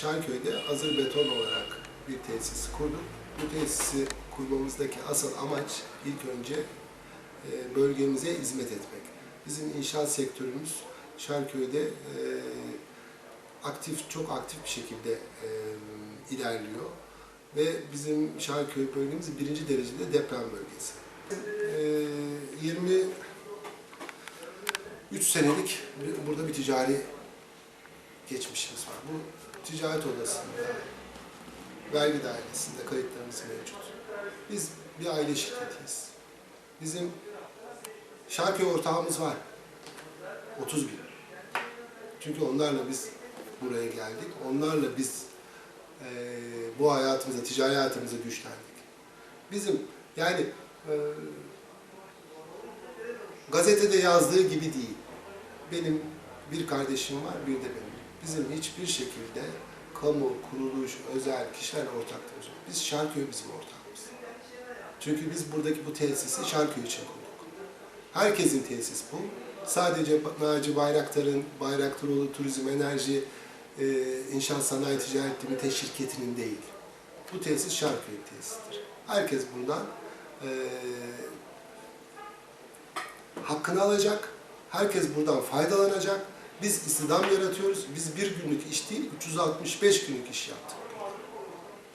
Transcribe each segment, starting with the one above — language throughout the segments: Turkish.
Şarköy'de hazır beton olarak bir tesis kurduk. Bu tesisi kurmamızdaki asıl amaç ilk önce e, bölgemize hizmet etmek. Bizim inşaat sektörümüz Şarköy'de e, aktif, çok aktif bir şekilde e, ilerliyor. Ve bizim Şarköy bölgemiz birinci derecede deprem bölgesi. E, 23 senelik burada bir ticari geçmişimiz var. Bu ticaret odasında, vergi dairesinde kayıtlarımız mevcut. Biz bir aile şirketiyiz. Bizim Şarköy ortağımız var. 30 bin. Çünkü onlarla biz buraya geldik. Onlarla biz eee, bu hayatımıza, ticari hayatımıza güçlendik. Bizim yani eee, gazetede yazdığı gibi değil. Benim bir kardeşim var, bir de benim. Bizim hiçbir şekilde kamu, kuruluş, özel, kişilerle ortaklığımız yok. Biz Şarköy bizim ortağımız. Çünkü biz buradaki bu tesisi Şarköy için kurduk. Herkesin tesis bu. Sadece Naci Bayraktar'ın, Bayraktaroğlu Turizm Enerji e, İnşaat Sanayi Ticaret Limite şirketinin değil. Bu tesis Şarköy tesisidir. Herkes bundan e, hakkını alacak. Herkes buradan faydalanacak. Biz istihdam yaratıyoruz. Biz bir günlük iş değil, 365 günlük iş yaptık.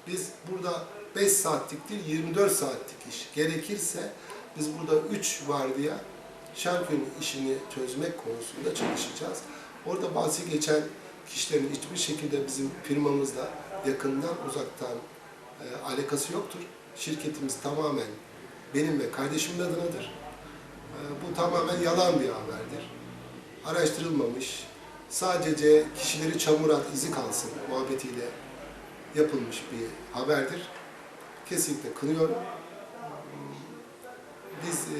Biz burada 5 saatlik değil, 24 saatlik iş. Gerekirse biz burada 3 vardiya Şarköy'ün işini çözmek konusunda çalışacağız. Orada bahsi geçen kişilerin hiçbir şekilde bizim firmamızla yakından uzaktan e, alakası yoktur. Şirketimiz tamamen benim ve kardeşimin adınadır. E, bu tamamen yalan bir haberdir. Araştırılmamış, sadece kişileri çamur at izi kalsın muhabbetiyle yapılmış bir haberdir. Kesinlikle kınıyorum. Biz e,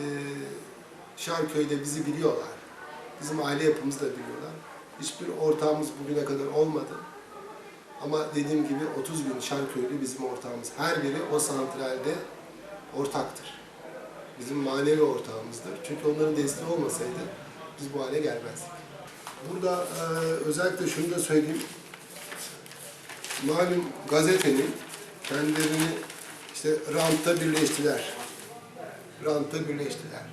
Şarköy'de bizi biliyorlar. Bizim aile yapımızı da biliyorlar. Hiçbir ortağımız bugüne kadar olmadı. Ama dediğim gibi 30 gün Şarköy'lü bizim ortağımız. Her biri o santralde ortaktır. Bizim manevi ortağımızdır. Çünkü onların desteği olmasaydı biz bu hale gelmezdik. Burada e, özellikle şunu da söyleyeyim. Malum gazetenin kendilerini işte rantta birleştiler. Rantta birleştiler.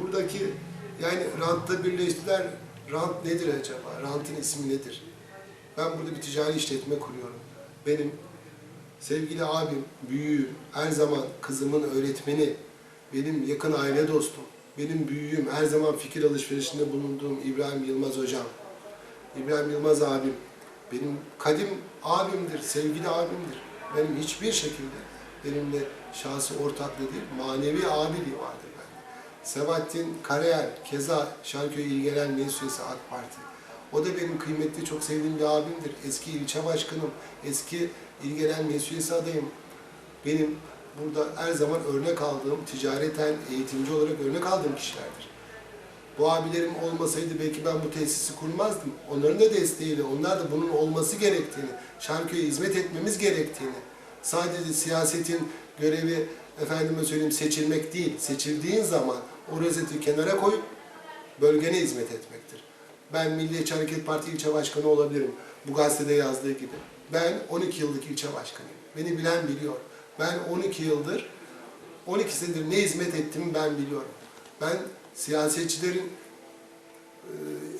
Buradaki yani rantta birleştiler. Rant nedir acaba? Rantın ismi nedir? Ben burada bir ticari işletme kuruyorum. Benim sevgili abim, büyüğüm, her zaman kızımın öğretmeni, benim yakın aile dostum, benim büyüğüm, her zaman fikir alışverişinde bulunduğum İbrahim Yılmaz hocam, İbrahim Yılmaz abim, benim kadim abimdir, sevgili abimdir. Benim hiçbir şekilde benimle şahsi ortaklığı değil, manevi abiliği vardır bende. Sebahattin Karayel, keza Şarköy İl Genel Meclis AK Parti. O da benim kıymetli, çok sevdiğim bir abimdir. Eski ilçe başkanım, eski İl Genel Meclis adayım. Benim burada her zaman örnek aldığım, ticareten, eğitimci olarak örnek aldığım kişilerdir. Bu abilerim olmasaydı belki ben bu tesisi kurmazdım. Onların da desteğiyle, onlar da bunun olması gerektiğini, Şarköy'e hizmet etmemiz gerektiğini, sadece siyasetin görevi efendime söyleyeyim seçilmek değil, seçildiğin zaman o rozeti kenara koyup bölgene hizmet etmektir. Ben Milliyetçi Hareket Parti ilçe başkanı olabilirim. Bu gazetede yazdığı gibi. Ben 12 yıllık ilçe başkanıyım. Beni bilen biliyor. Ben 12 yıldır, 12 senedir ne hizmet ettiğimi ben biliyorum. Ben siyasetçilerin e,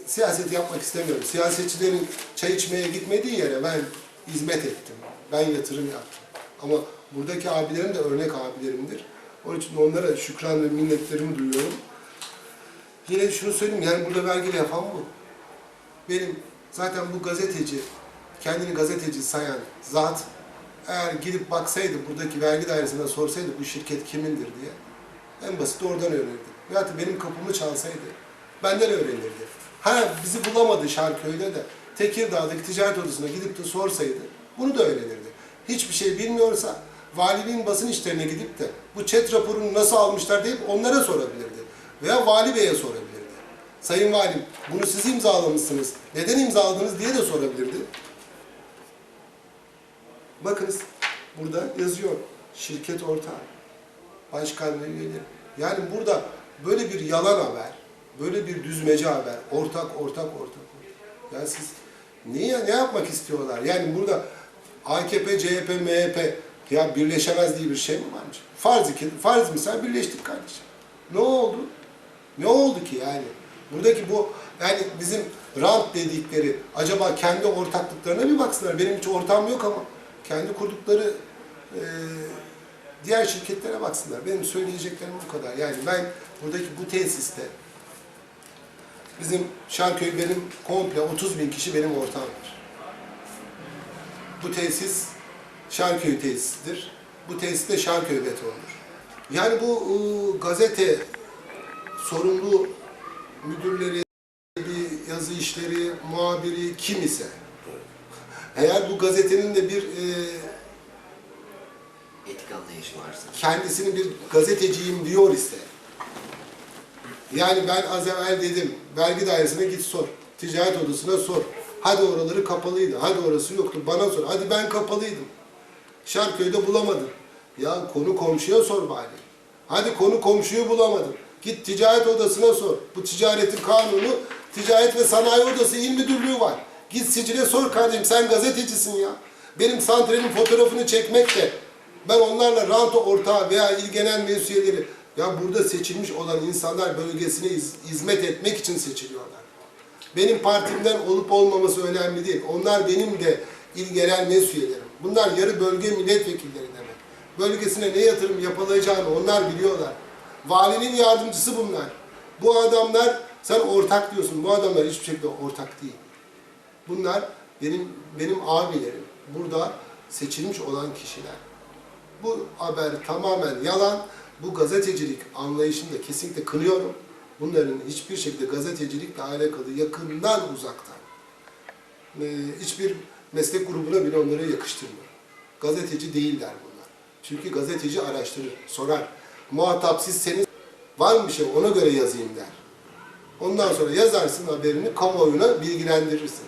siyaset yapmak istemiyorum. Siyasetçilerin çay içmeye gitmediği yere ben hizmet ettim. Ben yatırım yaptım. Ama buradaki abilerim de örnek abilerimdir. Onun için onlara şükran ve minnetlerimi duyuyorum. Yine şunu söyleyeyim, yani burada vergi yapan bu. Benim zaten bu gazeteci, kendini gazeteci sayan zat eğer gidip baksaydı, buradaki vergi dairesine sorsaydı bu şirket kimindir diye en basit oradan öğrenirdi. Veyahut da benim kapımı çalsaydı benden öğrenirdi. Ha bizi bulamadı Şarköy'de de Tekirdağ'daki ticaret odasına gidip de sorsaydı bunu da öğrenirdi. Hiçbir şey bilmiyorsa valiliğin basın işlerine gidip de bu chat raporunu nasıl almışlar deyip onlara sorabilirdi. Veya vali beye sorabilirdi. Sayın Valim bunu siz imzalamışsınız. Neden imzaladınız diye de sorabilirdi. Bakınız burada yazıyor. Şirket ortağı. Başkan üyeleri. Yani burada böyle bir yalan haber, böyle bir düzmece haber, ortak, ortak, ortak. ortak. Ya siz Niye, ne yapmak istiyorlar? Yani burada AKP, CHP, MHP ya birleşemez diye bir şey mi varmış? Farz, ki, farz misal birleştik kardeşim. Ne oldu? Ne oldu ki yani? Buradaki bu yani bizim rant dedikleri acaba kendi ortaklıklarına bir baksınlar. Benim hiç ortağım yok ama kendi kurdukları e, diğer şirketlere baksınlar. Benim söyleyeceklerim bu kadar. Yani ben buradaki bu tesiste bizim Şarköy benim komple 30 bin kişi benim ortağımdır. Bu tesis Şarköy tesisidir. Bu tesis de Şarköy betondur. Yani bu ıı, gazete sorumlu müdürleri, bir yazı işleri, muhabiri kim ise eğer bu gazetenin de bir e, Etik anlayışı varsa. kendisini bir gazeteciyim diyor ise yani ben az evvel dedim vergi dairesine git sor. Ticaret odasına sor. Hadi oraları kapalıydı. Hadi orası yoktu. Bana sor. Hadi ben kapalıydım. Şarköy'de bulamadım. Ya konu komşuya sor bari. Hadi konu komşuyu bulamadım. Git ticaret odasına sor. Bu ticaretin kanunu Ticaret ve Sanayi Odası İl Müdürlüğü var. Git sicile sor kardeşim sen gazetecisin ya. Benim santralin fotoğrafını çekmek de ben onlarla ranto ortağı veya il genel meclis ya burada seçilmiş olan insanlar bölgesine hiz- hizmet etmek için seçiliyorlar. Benim partimden olup olmaması önemli değil. Onlar benim de il genel meclis. Bunlar yarı bölge milletvekilleri demek. Bölgesine ne yatırım yapılacağını onlar biliyorlar. Valinin yardımcısı bunlar. Bu adamlar, sen ortak diyorsun. Bu adamlar hiçbir şekilde ortak değil. Bunlar benim benim abilerim. Burada seçilmiş olan kişiler. Bu haber tamamen yalan. Bu gazetecilik anlayışını da kesinlikle kınıyorum. Bunların hiçbir şekilde gazetecilikle alakalı yakından uzaktan. Ee, hiçbir meslek grubuna bile onları yakıştırmıyorum. Gazeteci değiller bunlar. Çünkü gazeteci araştırır, sorar. Muhatap sizseniz var mı bir şey ona göre yazayım der. Ondan sonra yazarsın haberini, kamuoyuna bilgilendirirsin.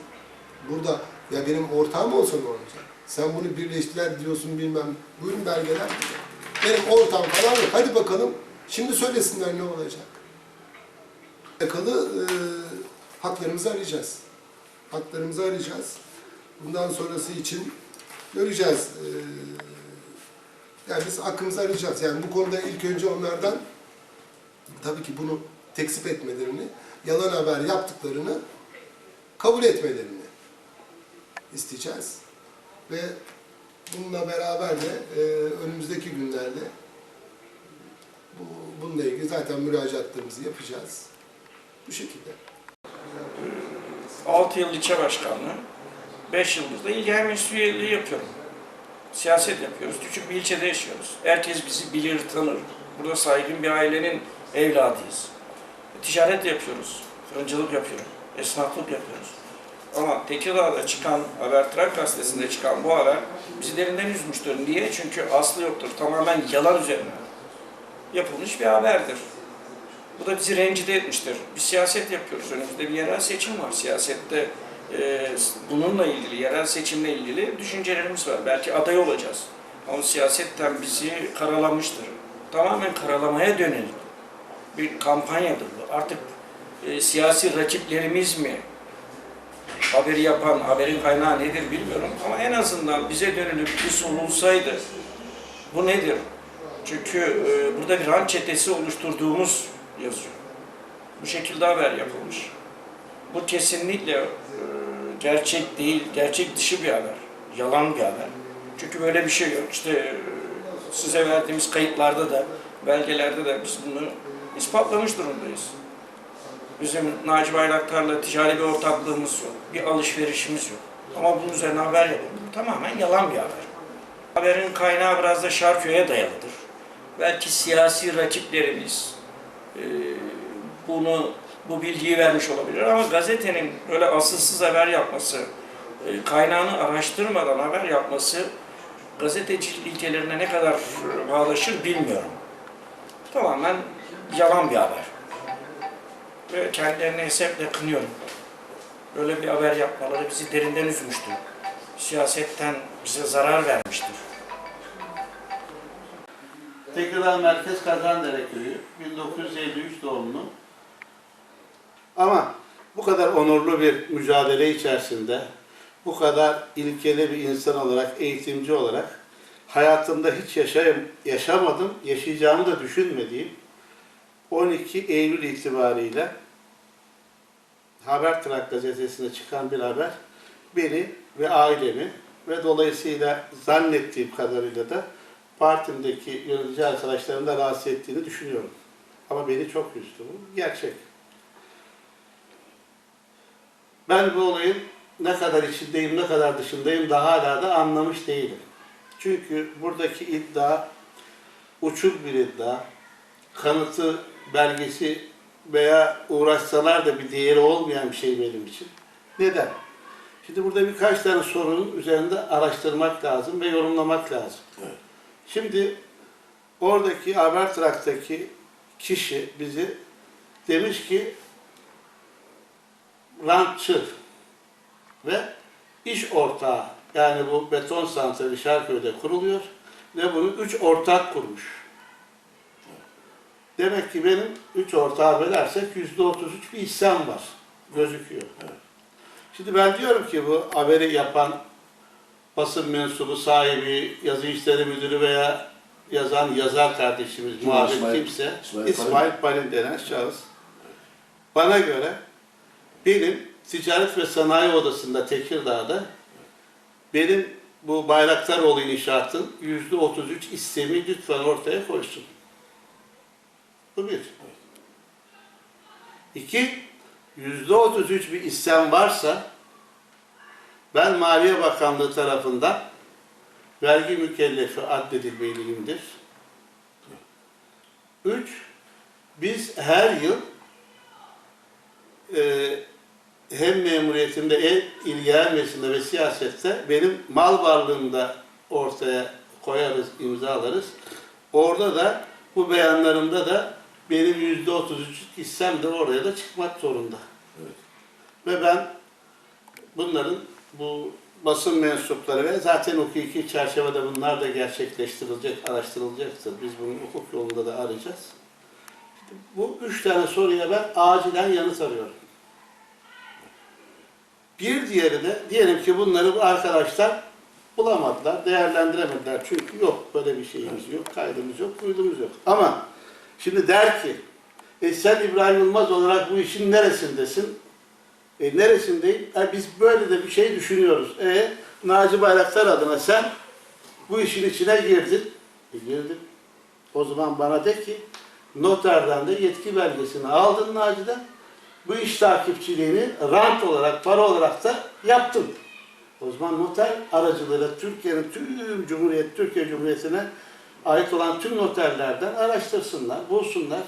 Burada ya benim ortağım olsa ne olacak? Sen bunu birleştiler diyorsun bilmem. Buyurun belgeler. Benim ortağım falan yok. Hadi bakalım. Şimdi söylesinler ne olacak? Alakalı e, haklarımızı arayacağız. Haklarımızı arayacağız. Bundan sonrası için göreceğiz. E, yani biz hakkımızı arayacağız. Yani bu konuda ilk önce onlardan tabii ki bunu tekzip etmelerini, yalan haber yaptıklarını kabul etmelerini isteyeceğiz. Ve bununla beraber de e, önümüzdeki günlerde bu, bununla ilgili zaten müracaatlarımızı yapacağız. Bu şekilde. 6 yıl ilçe başkanlığı, 5 yıldır da il genel meclis üyeliği yapıyorum. Siyaset yapıyoruz. Küçük bir ilçede yaşıyoruz. Herkes bizi bilir, tanır. Burada saygın bir ailenin evladıyız. Ticaret yapıyoruz. Fırıncılık yapıyorum. Esnaflık yapıyoruz. Ama Tekirdağ'da çıkan haber, Trak gazetesinde çıkan bu haber bizi derinden üzmüştür. Niye? Çünkü aslı yoktur. Tamamen yalan üzerine yapılmış bir haberdir. Bu da bizi rencide etmiştir. Biz siyaset yapıyoruz. Önümüzde bir yerel seçim var. Siyasette e, bununla ilgili, yerel seçimle ilgili düşüncelerimiz var. Belki aday olacağız. Ama siyasetten bizi karalamıştır. Tamamen karalamaya dönelik bir kampanyadır bu. Artık e, siyasi rakiplerimiz mi haberi yapan, haberin kaynağı nedir bilmiyorum. Ama en azından bize dönülüp bir sorulsaydı bu nedir? Çünkü e, burada bir rant çetesi oluşturduğumuz yazıyor. Bu şekilde haber yapılmış. Bu kesinlikle e, gerçek değil, gerçek dışı bir haber. Yalan bir haber. Çünkü böyle bir şey yok. İşte e, size verdiğimiz kayıtlarda da, belgelerde de biz bunu ispatlamış durumdayız. Bizim Naci Bayraktar'la ticari bir ortaklığımız yok. Bir alışverişimiz yok. Ama bunun üzerine haber yapıldı. Tamamen yalan bir haber. Haberin kaynağı biraz da Şarköy'e dayalıdır. Belki siyasi rakiplerimiz e, bunu bu bilgiyi vermiş olabilir ama gazetenin öyle asılsız haber yapması, e, kaynağını araştırmadan haber yapması gazetecilik ilkelerine ne kadar bağlaşır bilmiyorum. Tamamen yalan bir haber. Ve kendilerini eseple kınıyorum. Böyle bir haber yapmaları bizi derinden üzmüştür. Siyasetten bize zarar vermiştir. Tekirdağ Merkez Kazandere Köyü, 1953 doğumlu. Ama bu kadar onurlu bir mücadele içerisinde bu kadar ilkeli bir insan olarak, eğitimci olarak hayatımda hiç yaşayam, yaşamadım, yaşayacağımı da düşünmediğim 12 Eylül itibariyle Habertrak gazetesine çıkan bir haber beni ve ailemi ve dolayısıyla zannettiğim kadarıyla da partimdeki yönetici arkadaşlarımı da rahatsız ettiğini düşünüyorum. Ama beni çok üzdü. Bu gerçek. Ben bu olayın ne kadar içindeyim, ne kadar dışındayım da hala da anlamış değilim. Çünkü buradaki iddia uçuk bir iddia. Kanıtı, belgesi veya uğraşsalar da bir değeri olmayan bir şey benim için. Neden? Şimdi burada birkaç tane sorunun üzerinde araştırmak lazım ve yorumlamak lazım. Evet. Şimdi oradaki Habertrak'taki kişi bizi demiş ki rantçı ve iş ortağı yani bu beton santrali Şarköy'de kuruluyor ve bunu üç ortak kurmuş. Demek ki benim üç ortağı bölersek yüzde otuz üç bir hissem var. Gözüküyor. Şimdi ben diyorum ki bu haberi yapan basın mensubu sahibi, yazı işleri müdürü veya yazan yazar kardeşimiz, muhabir kimse, İsmail İsmail, Palin denen şahıs, bana göre benim Ticaret ve Sanayi Odası'nda Tekirdağ'da benim bu Bayraktaroğlu inşaatın yüzde otuz üç istemi lütfen ortaya koysun. Bu bir. İki, yüzde otuz üç bir istem varsa ben Maliye Bakanlığı tarafından vergi mükellefi addedilmeliyimdir. Üç, biz her yıl e, hem memuriyetimde hem ilgilenmesinde ve siyasette benim mal varlığımda ortaya koyarız, imzalarız. Orada da bu beyanlarımda da benim yüzde otuz üç hissem de oraya da çıkmak zorunda. Evet. Ve ben bunların bu basın mensupları ve zaten hukuki çerçevede bunlar da gerçekleştirilecek, araştırılacaktır. Biz bunu hukuk yolunda da arayacağız. Bu üç tane soruya ben acilen yanıt arıyorum. Bir diğeri de diyelim ki bunları bu arkadaşlar bulamadılar, değerlendiremediler. Çünkü yok böyle bir şeyimiz yok, kaydımız yok, uydumuz yok. Ama şimdi der ki, e sen İbrahim Yılmaz olarak bu işin neresindesin? E neresindeyim? E biz böyle de bir şey düşünüyoruz. E Naci Bayraktar adına sen bu işin içine girdin. E girdim. O zaman bana de ki noterden de yetki belgesini aldın Naci'den. Bu iş takipçiliğini rant olarak, para olarak da yaptın. O zaman noter aracılığıyla Türkiye'nin tüm Cumhuriyet, Türkiye Cumhuriyeti'ne ait olan tüm noterlerden araştırsınlar, bulsunlar.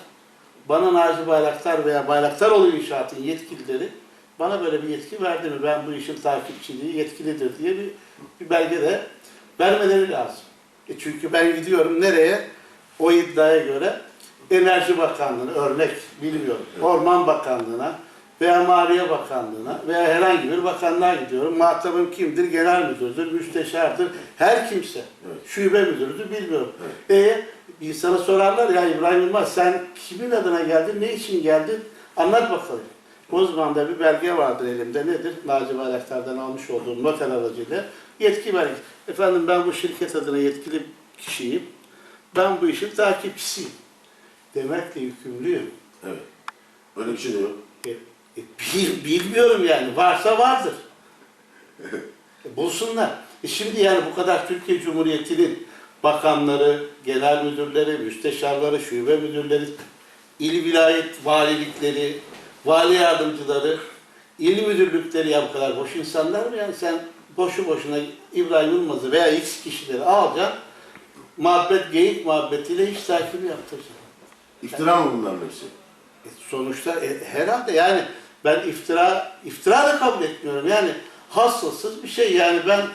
Bana Naci Bayraktar veya Bayraktaroğlu İnşaat'ın yetkilileri bana böyle bir yetki verdi mi? Ben bu işin takipçiliği yetkilidir diye bir, bir belge de vermeleri lazım. E çünkü ben gidiyorum nereye? O iddiaya göre Enerji Bakanlığı'na örnek bilmiyorum. Orman Bakanlığı'na veya Maliye Bakanlığı'na veya herhangi bir bakanlığa gidiyorum. Muhatabım kimdir? Genel müdürdür, müsteşardır, her kimse. Evet. Şube müdürüdür bilmiyorum. E insana sorarlar ya İbrahim Yılmaz sen kimin adına geldin, ne için geldin? Anlat bakalım. O zaman da bir belge vardır elimde. Nedir? Naci Bayraktar'dan almış olduğum noter aracıyla yetki belgesi. Efendim ben bu şirket adına yetkili kişiyim. Ben bu işin takipçisiyim. Demekle yükümlüyüm. Evet. Öyle bir şey de yok. E, bil- bilmiyorum yani. Varsa vardır. E, bulsunlar. E şimdi yani bu kadar Türkiye Cumhuriyeti'nin bakanları, genel müdürleri, müsteşarları, şube müdürleri, il vilayet valilikleri, vali yardımcıları, il müdürlükleri ya bu kadar boş insanlar mı? Yani sen boşu boşuna İbrahim Yılmaz'ı veya X kişileri alacaksın, muhabbet, geyik muhabbetiyle iş takibi yaptıracaksın. İftira mı bunların hepsi? E, sonuçta e, herhalde yani ben iftira iftira da kabul etmiyorum. Yani hassasız bir şey yani ben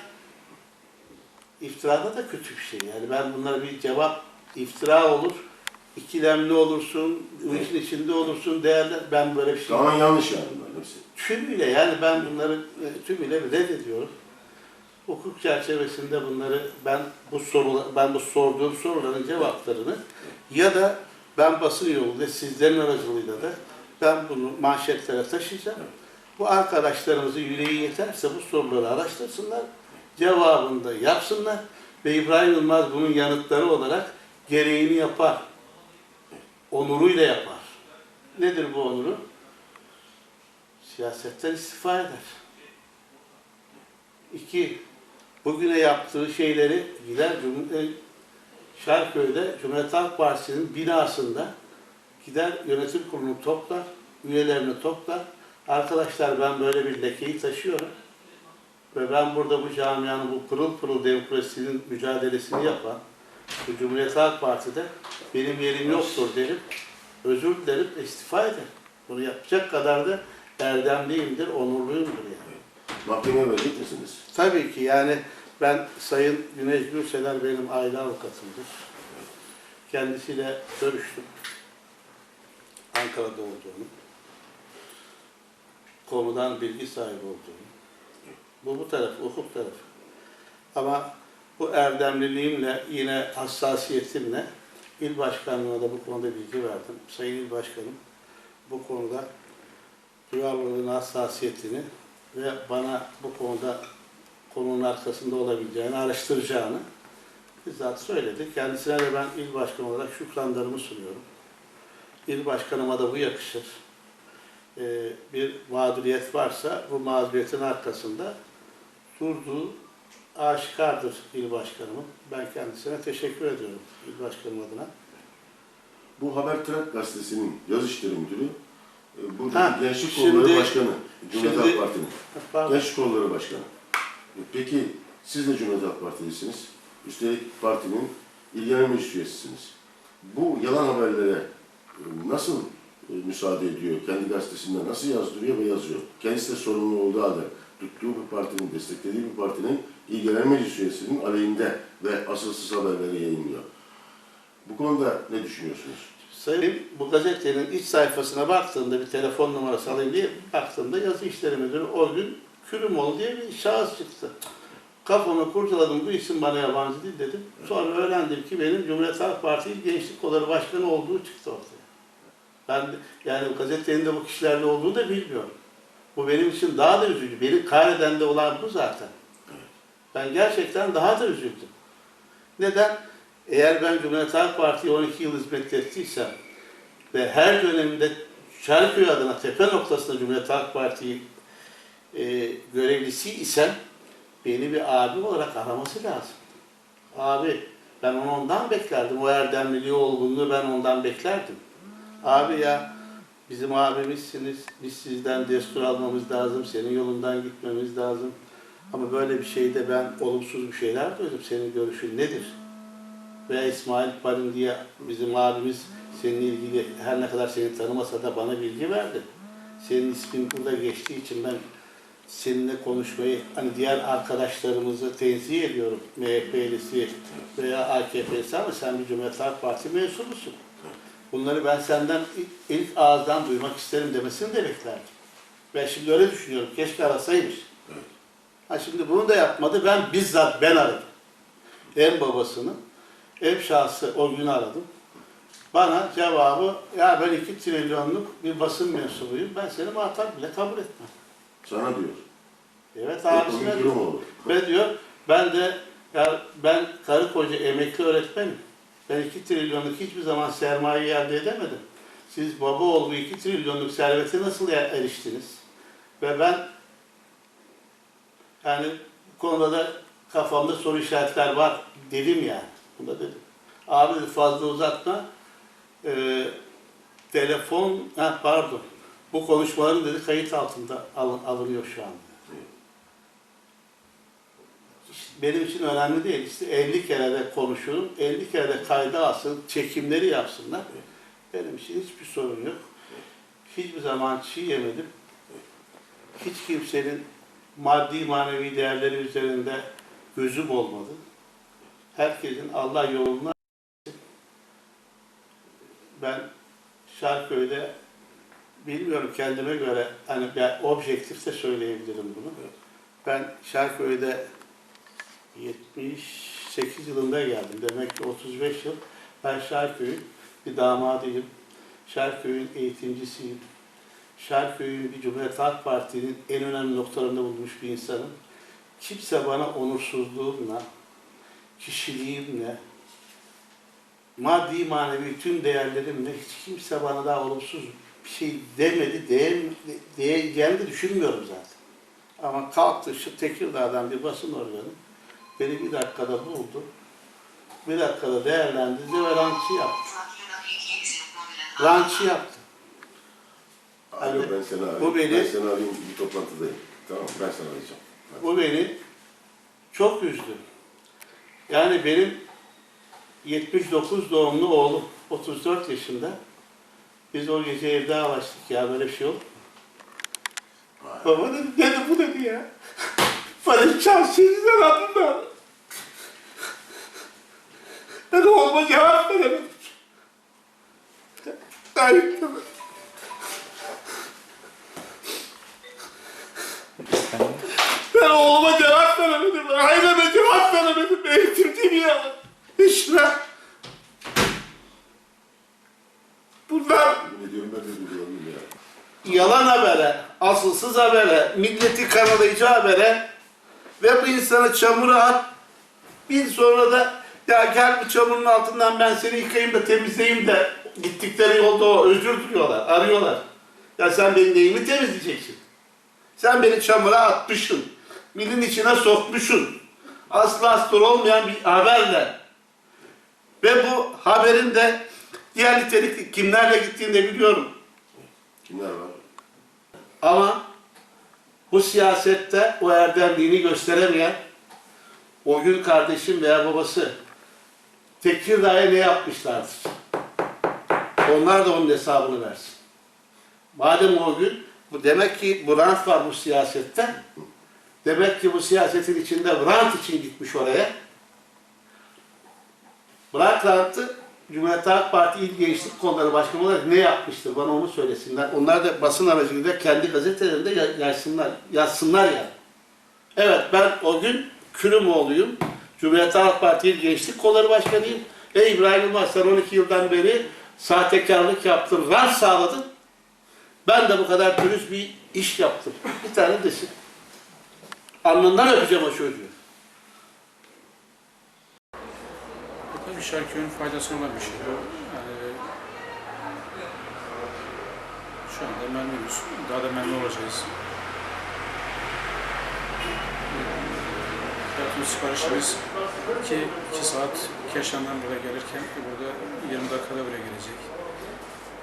iftirada da kötü bir şey. Yani ben bunlara bir cevap iftira olur, ikilemli olursun, bu işin içinde olursun değerler. Ben böyle bir şey Tamamen yanlış yani bunların hepsi. tümüyle yani ben bunları e, tümüyle reddediyorum. Hukuk çerçevesinde bunları ben bu sorular ben bu sorduğum soruların cevaplarını ya da ben basın yoluyla sizlerin aracılığıyla da ben bunu manşetlere taşıyacağım. Bu arkadaşlarımızın yüreği yeterse bu soruları araştırsınlar, cevabını da yapsınlar ve İbrahim Yılmaz bunun yanıtları olarak gereğini yapar. Onuruyla yapar. Nedir bu onuru? Siyasetten istifa eder. İki, bugüne yaptığı şeyleri gider Cum- e, Şarköy'de Cumhuriyet Halk Partisi'nin binasında gider yönetim kurulunu toplar, üyelerini toplar. Arkadaşlar ben böyle bir lekeyi taşıyorum. Ve ben burada bu camianın bu pırıl pırıl demokrasinin mücadelesini yapan bu Cumhuriyet Halk Parti'de benim yerim yoktur derim. Özür dilerim, istifa eder. Bunu yapacak kadar da erdemliyimdir, onurluyumdur yani. Mahkemeye verecek misiniz? Tabii ki yani ben Sayın Güneş Gürseler benim aile avukatımdır. Kendisiyle görüştüm. Ankara'da olduğunu, konudan bilgi sahibi olduğunu. Bu bu taraf, hukuk tarafı. Ama bu erdemliliğimle, yine hassasiyetimle il başkanlığına da bu konuda bilgi verdim. Sayın il başkanım bu konuda duyarlılığın hassasiyetini ve bana bu konuda konunun arkasında olabileceğini, araştıracağını bizzat söyledi. Kendisine de ben il başkanı olarak şükranlarımı sunuyorum. İl başkanıma da bu yakışır. Ee, bir mağduriyet varsa bu mağduriyetin arkasında durduğu aşikardır il başkanımın. Ben kendisine teşekkür ediyorum il başkanım adına. Bu Habertürk gazetesinin yazı işleri müdürü, e, buradaki Ha, Gençlik şimdi- Kolları Başkanı, Cumhuriyet Halk Parti'nin. Pardon. Gençlik Kolları Başkanı. E, Peki siz de Cumhuriyet Halk Partilisiniz. Üstelik partinin il genel meclis üyesisiniz. Bu yalan haberlere nasıl e, müsaade ediyor? Kendi gazetesinde nasıl yazdırıyor ve yazıyor? Kendisi de sorumlu olduğu halde tuttuğu bir partinin, desteklediği bir partinin il genel meclis üyesinin aleyhinde ve asılsız haberleri yayınlıyor. Bu konuda ne düşünüyorsunuz? Sayın bu gazetenin iç sayfasına baktığımda bir telefon numarası alayım diye baktığımda yazı işleri müdürü o gün Kürümoğlu diye bir şahıs çıktı. Kafamı kurcaladım bu isim bana yabancı değil dedim. Sonra öğrendim ki benim Cumhuriyet Halk Partisi Gençlik Kolları Başkanı olduğu çıktı ortaya. Ben yani gazetenin de bu kişilerle olduğunu da bilmiyorum. Bu benim için daha da üzücü. Beni kahreden de olan bu zaten. Ben gerçekten daha da üzüldüm. Neden? Eğer ben Cumhuriyet Halk Parti'ye 12 yıl hizmet ettiysem ve her döneminde Şarköy adına tepe noktasında Cumhuriyet Halk Parti e, görevlisi isem beni bir abi olarak araması lazım. Abi ben onu ondan beklerdim. O erdemliliği, olgunluğu ben ondan beklerdim. Abi ya bizim abimizsiniz. Biz sizden destur almamız lazım. Senin yolundan gitmemiz lazım. Ama böyle bir şeyde ben olumsuz bir şeyler duydum. Senin görüşün nedir? Veya İsmail Parin diye bizim abimiz seninle ilgili her ne kadar seni tanımasa da bana bilgi verdi. Senin ismin burada geçtiği için ben seninle konuşmayı, hani diğer arkadaşlarımızı tenzih ediyorum. MHP'lisi veya AKP'lisi ama sen bir Cumhuriyet Halk Parti mensubusun. Bunları ben senden ilk, ağızdan duymak isterim demesini de beklerdim. Ben şimdi öyle düşünüyorum. Keşke arasaymış. Ha şimdi bunu da yapmadı. Ben bizzat ben aradım. Hem babasını hem şahsı o gün aradım. Bana cevabı ya ben iki trilyonluk bir basın mensubuyum. Ben seni muhatap bile kabul etmem. Sana diyor. Evet abisine diyor. Ve diyor ben de ya ben karı koca emekli öğretmenim. Ben iki trilyonluk hiçbir zaman sermaye elde edemedim. Siz baba oğlu iki trilyonluk servete nasıl er- eriştiniz? Ve ben yani bu konuda da kafamda soru işaretler var dedim yani. Bunda dedim. Abi fazla uzatma. Ee, telefon, ha pardon. Bu konuşmaların dedi kayıt altında alın- alınıyor şu anda. Benim için önemli değil. İşte 50 kere de konuşurum, 50 kere de kayda alsın, çekimleri yapsınlar. Benim için hiçbir sorun yok. Hiçbir zaman çiğ yemedim. Hiç kimsenin maddi manevi değerleri üzerinde gözüm olmadı. Herkesin Allah yoluna ben Şarköy'de bilmiyorum kendime göre hani ben objektif söyleyebilirim bunu. Ben Şarköy'de 78 yılında geldim. Demek ki 35 yıl. Ben Şarköy'ün bir damadıyım. Şarköy'ün eğitimcisiyim. Şarköy'ün bir Cumhuriyet Halk Parti'nin en önemli noktalarında bulunmuş bir insanım. Kimse bana onursuzluğumla, kişiliğimle, maddi manevi tüm değerlerimle hiç kimse bana daha olumsuz bir şey demedi, diye, diyeceğini de düşünmüyorum zaten. Ama kalktı şu Tekirdağ'dan bir basın organı beni bir dakikada buldu. Bir dakikada değerlendirdi ve rançı yaptı. Rançı yaptı. Alo ben seni arayayım. bu beni- Ben seni arayayım bir toplantıdayım. Tamam ben seni arayacağım. Bu beni çok üzdü. Yani benim 79 doğumlu oğlum 34 yaşında. Biz o gece evde ağlaştık ya böyle bir şey olur mu? Baba dedi, dedi bu dedi ya. Bana çarşıyızdan aldım ben. Ben oğluma cevap veremedim. Ayıp tabii. Ben oğluma cevap veremedim. Aileme cevap veremedim. Eğitim değil ya. İşte. Bunlar Ne diyorum ben de duygulandım ya. yalan habere, asılsız habere, milleti kanalayıcı habere ve bu insanı çamura at. Bir sonra da ya gel bu çamurun altından ben seni yıkayayım da temizleyeyim de gittikleri yolda o özür diliyorlar, arıyorlar. Ya sen benim neyimi temizleyeceksin? Sen beni çamura atmışsın. Milin içine sokmuşsun. Aslı aslı olmayan bir haberle. Ve bu haberin de diğer nitelikli kimlerle gittiğini de biliyorum. Kimler var? Bu siyasette o erdemliğini gösteremeyen o gün kardeşim veya babası Tekirdağ'a ne yapmışlardır? Onlar da onun hesabını versin. Madem o gün bu demek ki bu rant var bu siyasette. Demek ki bu siyasetin içinde rant için gitmiş oraya. Rantı Cumhuriyet Halk Parti İl Gençlik Kolları Başkanı olarak ne yapmıştır? Bana onu söylesinler. Onlar da basın aracılığıyla kendi gazetelerinde ya- yazsınlar, yazsınlar yani. Evet ben o gün Kürümoğlu'yum. Cumhuriyet Halk Parti İl Gençlik Kolları Başkanıyım. Ey İbrahim Yılmaz sen 12 yıldan beri sahtekarlık yaptın, rant sağladın. Ben de bu kadar dürüst bir iş yaptım. Bir tane desin. Alnından öpeceğim o çocuğu. Bu tabii Şarköy'ün faydasına olan bir şey. Yani şu anda memnunuz. Daha da memnun olacağız. Fiyatımız siparişimiz 2, 2 saat Keşan'dan buraya gelirken burada 20 dakikada buraya gelecek.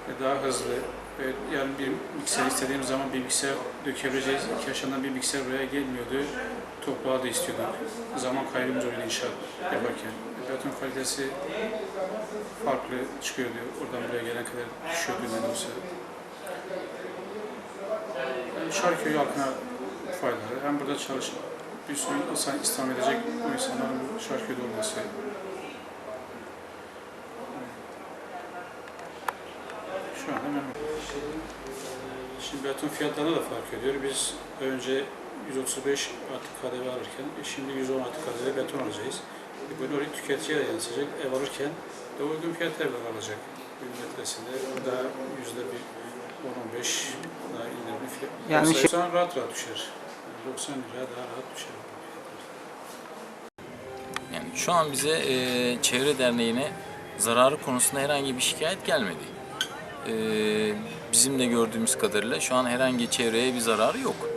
Ve daha hızlı ve yani bir mikser istediğimiz zaman bir mikser dökebileceğiz. Keşan'dan bir mikser buraya gelmiyordu. Toprağı da istiyorduk. Zaman kaybımız oluyordu inşaat yaparken. Beton kalitesi farklı çıkıyordu. Oradan buraya gelene kadar düşüyordu ne de olsa. Yani Şarköy halkına faydalı. Hem burada çalışıp bir sürü insan istihdam edecek bu insanların Şarköy'de olması. Şu anda memnun. Şimdi beton fiyatlarında da fark ediyor. Biz önce 135 artık KDV alırken şimdi 110 artık KDV beton alacağız. E, oraya tüketiciye de yansıyacak. Ev alırken de uygun fiyatlar alacak. Bir metresinde daha yüzde bir 10-15 daha indirimli fiyat. Yani Yani şey- rahat rahat düşer. Yani 90 liraya daha rahat düşer. Yani şu an bize e, Çevre Derneği'ne zararı konusunda herhangi bir şikayet gelmedi. E, bizim de gördüğümüz kadarıyla şu an herhangi çevreye bir zararı yok.